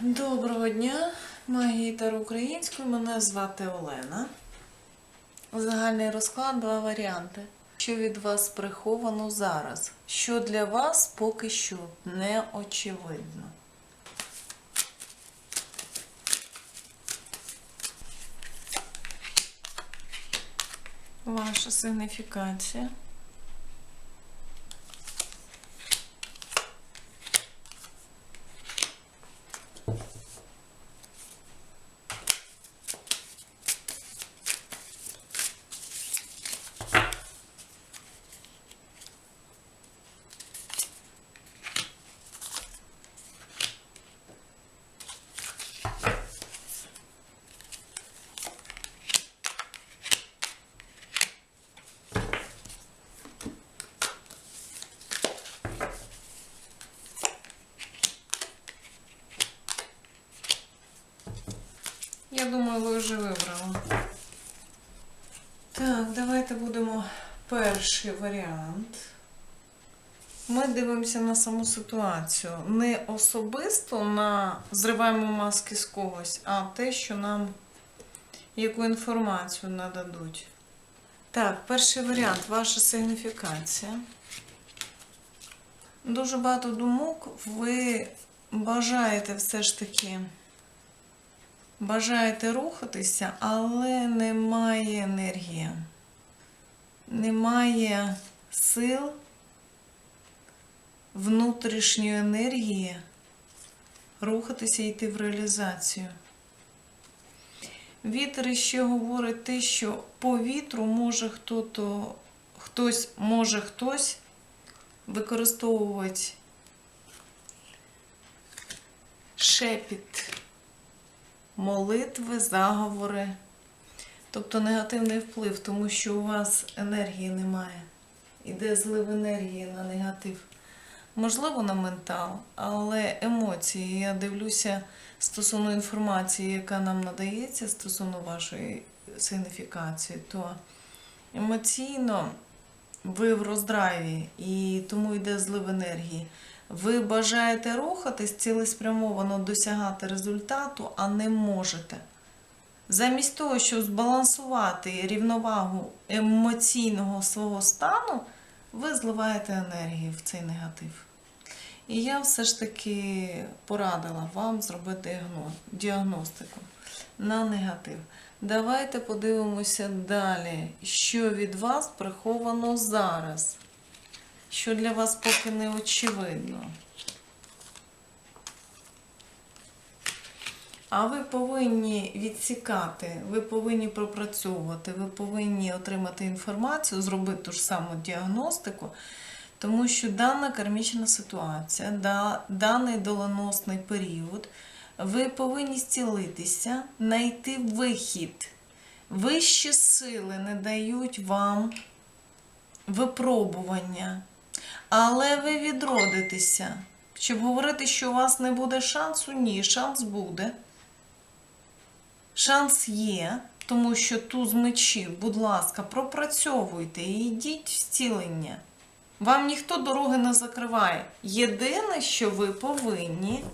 Доброго дня, магії Таро українською. Мене звати Олена. Загальний розклад, два варіанти. Що від вас приховано зараз? Що для вас поки що не очевидно? Ваша сигніфікація. Я думаю, ви вже вибрали. Так, давайте будемо перший варіант. Ми дивимося на саму ситуацію. Не особисто на зриваємо маски з когось, а те, що нам яку інформацію нададуть. Так, перший варіант ваша сигніфікація. Дуже багато думок. Ви бажаєте все ж таки бажаєте рухатися, але немає енергії, немає сил, внутрішньої енергії рухатися і йти в реалізацію. Вітер ще говорить те, що по вітру може хто-то, хтось, може хтось використовувати шепіт молитви, заговори, тобто негативний вплив, тому що у вас енергії немає. Іде злив енергії на негатив. Можливо, на ментал, але емоції. Я дивлюся стосовно інформації, яка нам надається стосовно вашої сигніфікації, то емоційно ви в роздраві і тому йде злив енергії. Ви бажаєте рухатись, цілеспрямовано досягати результату, а не можете. Замість того, щоб збалансувати рівновагу емоційного свого стану, ви зливаєте енергію в цей негатив. І я все ж таки порадила вам зробити діагностику на негатив. Давайте подивимося далі, що від вас приховано зараз що для вас поки не очевидно. А ви повинні відсікати, ви повинні пропрацьовувати, ви повинні отримати інформацію, зробити ту ж саму діагностику, тому що дана кармічна ситуація, да- даний доленосний період, ви повинні зцілитися, знайти вихід. Вищі сили не дають вам випробування. Але ви відродитеся. Щоб говорити, що у вас не буде шансу, ні, шанс буде. Шанс є, тому що туз мечів, будь ласка, пропрацьовуйте і йдіть в зцілення. Вам ніхто дороги не закриває. Єдине, що ви повинні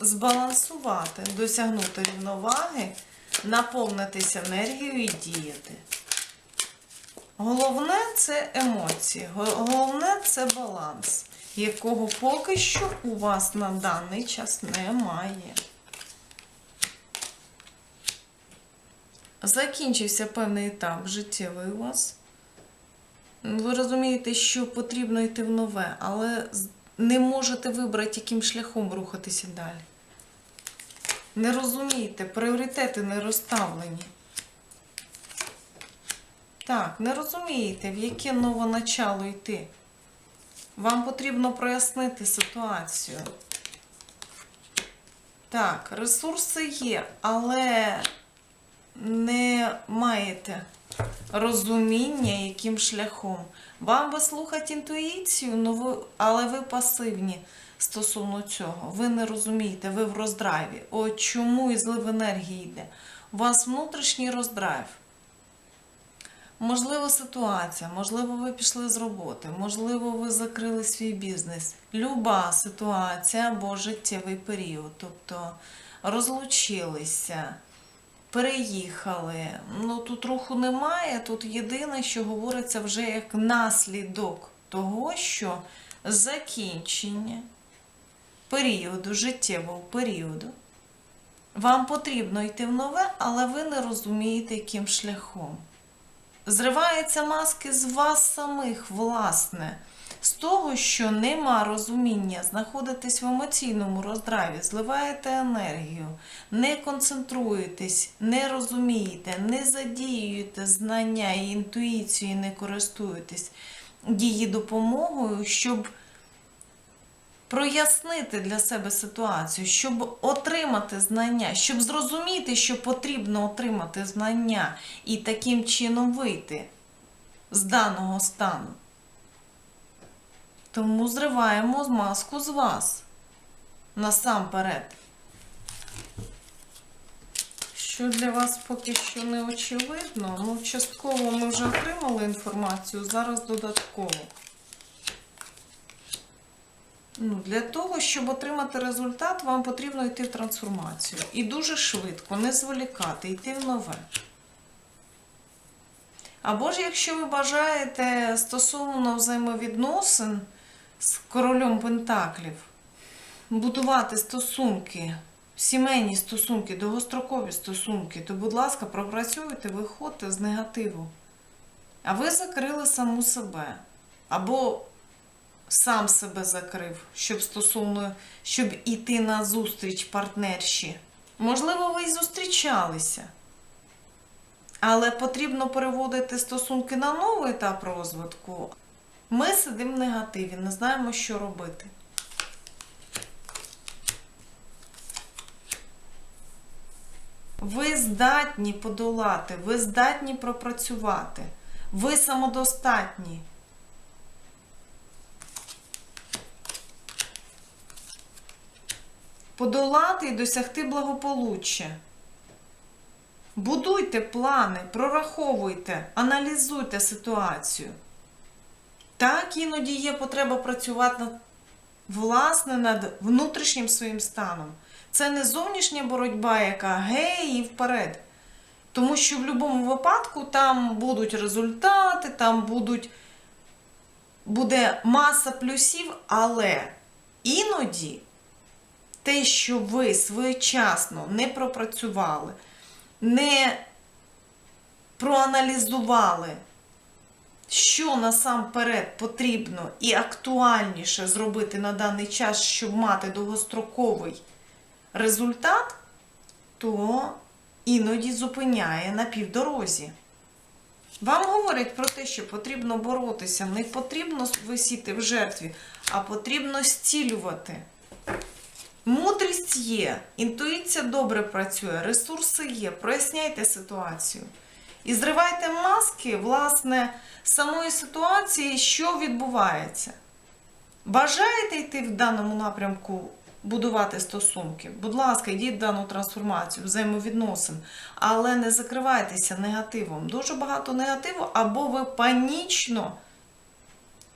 збалансувати, досягнути рівноваги, наповнитися енергією і діяти. Головне це емоції, головне це баланс, якого поки що у вас на даний час немає. Закінчився певний етап життєвий у вас. Ви розумієте, що потрібно йти в нове, але не можете вибрати, яким шляхом рухатися далі. Не розумієте, пріоритети не розставлені. Так, не розумієте, в яке нове начало йти. Вам потрібно прояснити ситуацію. Так, ресурси є, але не маєте розуміння, яким шляхом. Вам би слухати інтуїцію, ну але ви пасивні стосовно цього. Ви не розумієте, ви в роздраві. От чому і злив енергії йде? У вас внутрішній роздрайв. Можливо, ситуація, можливо, ви пішли з роботи, можливо, ви закрили свій бізнес. Люба ситуація або життєвий період, тобто розлучилися, переїхали. Ну тут руху немає. Тут єдине, що говориться вже як наслідок того, що закінчення періоду, життєвого періоду. Вам потрібно йти в нове, але ви не розумієте, яким шляхом. Зриваються маски з вас самих, власне, з того, що нема розуміння, знаходитесь в емоційному роздраві, зливаєте енергію, не концентруєтесь, не розумієте, не задіюєте знання і інтуїцію, не користуєтесь її допомогою, щоб прояснити для себе ситуацію, щоб отримати знання, щоб зрозуміти, що потрібно отримати знання і таким чином вийти з даного стану. Тому зриваємо маску з вас насамперед. Що для вас поки що не очевидно, ну, частково ми вже отримали інформацію, зараз додатково. Ну, для того, щоб отримати результат, вам потрібно йти в трансформацію. І дуже швидко, не зволікати, йти в нове. Або ж, якщо ви бажаєте стосовно взаємовідносин з королем Пентаклів, будувати стосунки, сімейні стосунки, довгострокові стосунки, то, будь ласка, пропрацюйте, виходьте з негативу. А ви закрили саму себе. Або сам себе закрив, щоб стосовно, щоб іти на зустріч партнерші. Можливо, ви й зустрічалися. Але потрібно переводити стосунки на новий етап розвитку. Ми сидимо в негативі, не знаємо, що робити. Ви здатні подолати, ви здатні пропрацювати, ви самодостатні. Подолати і досягти благополуччя. Будуйте плани, прораховуйте, аналізуйте ситуацію. Так, іноді є потреба працювати над, власне над внутрішнім своїм станом. Це не зовнішня боротьба, яка гей і вперед. Тому що в будь-якому випадку там будуть результати, там будуть, буде маса плюсів, але іноді те, що ви своєчасно не пропрацювали, не проаналізували, що насамперед потрібно і актуальніше зробити на даний час, щоб мати довгостроковий результат, то іноді зупиняє на півдорозі. Вам говорять про те, що потрібно боротися, не потрібно висіти в жертві, а потрібно зцілювати. Мудрість є, інтуїція добре працює, ресурси є. Проясняйте ситуацію. І зривайте маски, власне, самої ситуації, що відбувається. Бажаєте йти в даному напрямку будувати стосунки? Будь ласка, йдіть в дану трансформацію, взаємовідносин, але не закривайтеся негативом. Дуже багато негативу, або ви панічно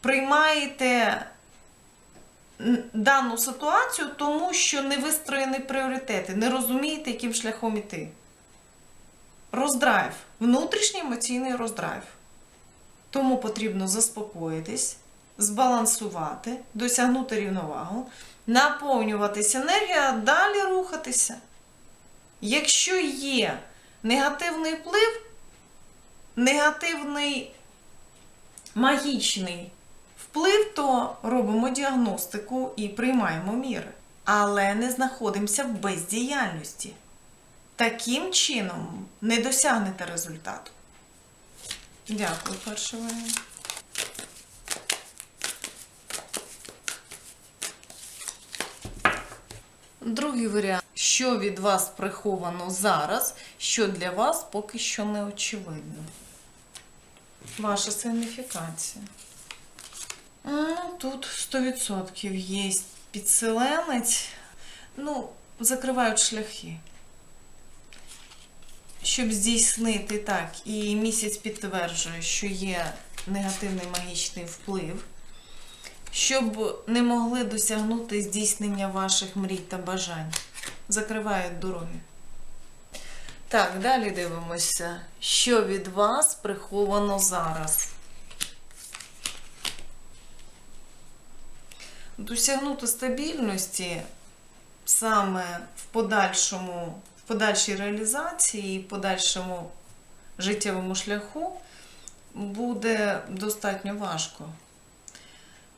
приймаєте дану ситуацію, тому що не вистроєні пріоритети, не розумієте, яким шляхом іти. Роздрайв, внутрішній емоційний роздрайв. Тому потрібно заспокоїтись, збалансувати, досягнути рівновагу, наповнюватися енергією, а далі рухатися. Якщо є негативний вплив, негативний магічний вплив, то робимо діагностику і приймаємо міри. Але не знаходимося в бездіяльності. Таким чином не досягнете результату. Дякую, перший варіант. Другий варіант. Що від вас приховано зараз, що для вас поки що не очевидно. Ваша сигніфікація. Тут 100% є підселенець. Ну, закривають шляхи. щоб здійснити так, і місяць підтверджує, що є негативний магічний вплив, щоб не могли досягнути здійснення ваших мрій та бажань. Закривають дороги. Так, далі дивимося, що від вас приховано зараз. Досягнути стабільності саме в подальшому, в подальшій реалізації і подальшому життєвому шляху буде достатньо важко.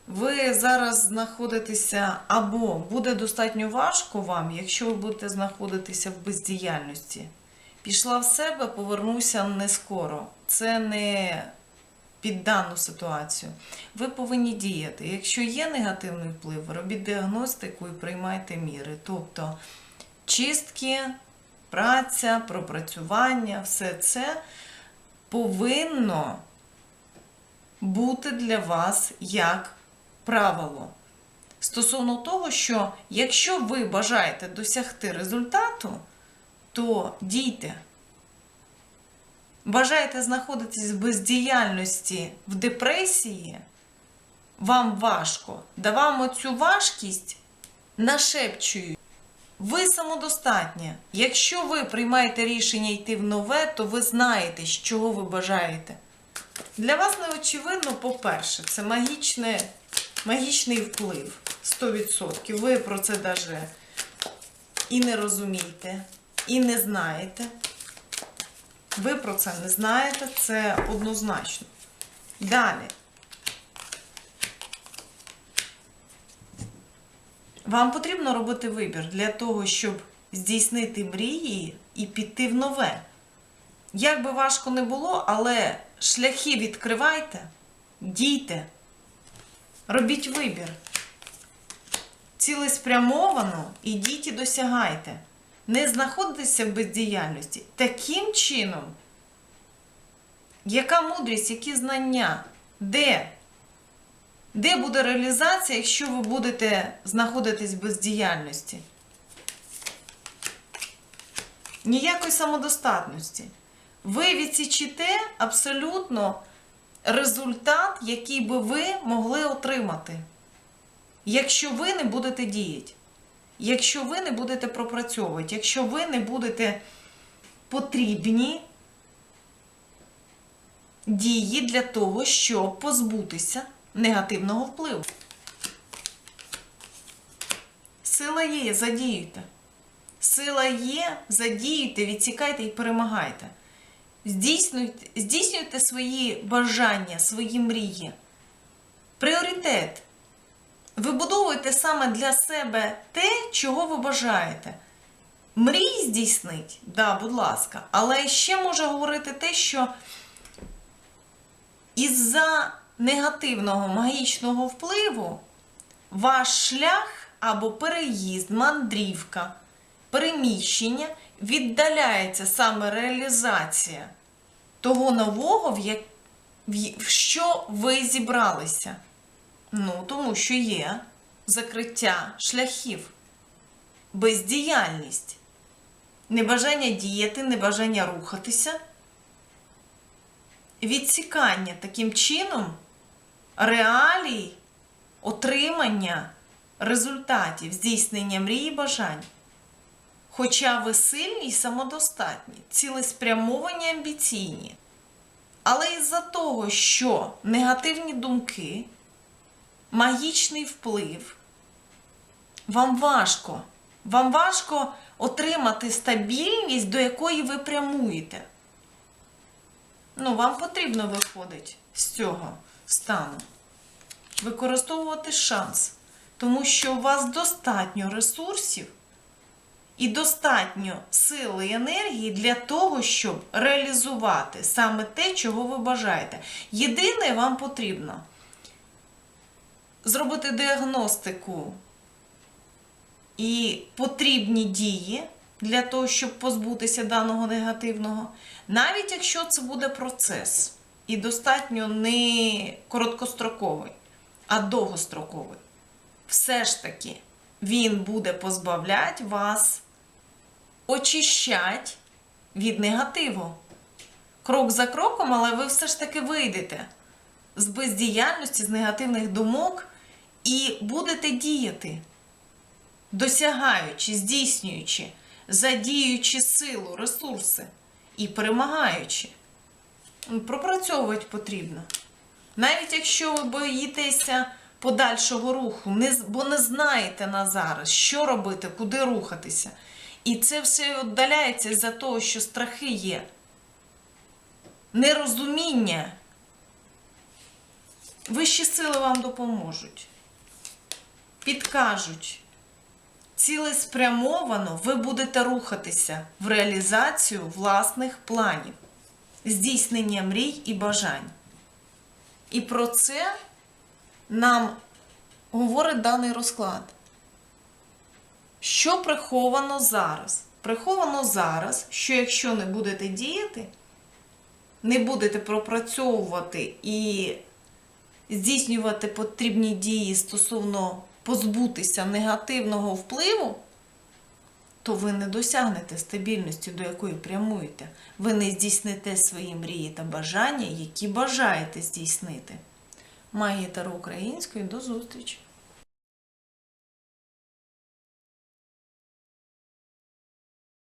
Ви зараз знаходитеся або буде достатньо важко вам, якщо ви будете знаходитися в бездіяльності. Пішла в себе, повернуся не скоро. Це не під дану ситуацію. Ви повинні діяти. Якщо є негативний вплив, робіть діагностику і приймайте міри. Тобто чистки, праця, пропрацювання, все це повинно бути для вас як правило. Стосовно того, що якщо ви бажаєте досягти результату, то дійте. Бажаєте знаходитись в бездіяльності, в депресії, вам важко, да вам оцю важкість нашепчують. Ви самодостатня. Якщо ви приймаєте рішення йти в нове, то ви знаєте, чого ви бажаєте. Для вас не очевидно, по-перше, це магічне, магічний вплив 100%. Ви про це навіть і не розумієте, і не знаєте. Ви про це не знаєте, це однозначно. Далі. Вам потрібно робити вибір для того, щоб здійснити мрії і піти в нове. Як би важко не було, але шляхи відкривайте, дійте, робіть вибір. Цілеспрямовано ідіть і досягайте. Не знаходитеся в бездіяльності. Таким чином, яка мудрість, які знання? Де? Де буде реалізація, якщо ви будете знаходитись в бездіяльності? Ніякої самодостатності. Ви відсічите абсолютно результат, який би ви могли отримати, якщо ви не будете діяти, якщо ви не будете пропрацьовувати, якщо ви не будете потрібні дії для того, щоб позбутися негативного впливу. Сила є, задіюйте. Сила є, задіюйте, відсікайте і перемагайте. Здійснюйте, здійснюйте свої бажання, свої мрії. Пріоритет. Вибудовуйте саме для себе те, чого ви бажаєте. Мрій здійснить, да, будь ласка, але ще може говорити те, що із-за негативного магічного впливу ваш шлях або переїзд, мандрівка, переміщення віддаляється саме реалізація того нового, в, як... в що ви зібралися. Ну, тому що є закриття шляхів, бездіяльність, небажання діяти, небажання рухатися, відсікання таким чином реалій отримання результатів здійснення мрії бажань. Хоча ви сильні і самодостатні, цілеспрямовані амбіційні. Але із-за того, що негативні думки, магічний вплив, вам важко, вам важко отримати стабільність, до якої ви прямуєте. Ну, вам потрібно виходить з цього стану. Використовувати шанс, тому що у вас достатньо ресурсів і достатньо сили і енергії для того, щоб реалізувати саме те, чого ви бажаєте. Єдине вам потрібно зробити діагностику і потрібні дії для того, щоб позбутися даного негативного, навіть якщо це буде процес і достатньо не короткостроковий, а довгостроковий. Все ж таки він буде позбавляти вас, очищати від негативу. Крок за кроком, але ви все ж таки вийдете з бездіяльності, з негативних думок і будете діяти, досягаючи, здійснюючи, задіюючи силу, ресурси і перемагаючи. Пропрацьовувати потрібно. Навіть якщо ви боїтеся подальшого руху, бо не знаєте на зараз, що робити, куди рухатися. І це все віддаляється з-за того, що страхи є. Нерозуміння. Вищі сили вам допоможуть, підкажуть. Цілеспрямовано ви будете рухатися в реалізацію власних планів, здійснення мрій і бажань. І про це нам говорить даний розклад. Що приховано зараз? Приховано зараз, що якщо не будете діяти, не будете пропрацьовувати і здійснювати потрібні дії стосовно позбутися негативного впливу, то ви не досягнете стабільності, до якої прямуєте. Ви не здійсните свої мрії та бажання, які бажаєте здійснити. Магія Таро української до зустрічі!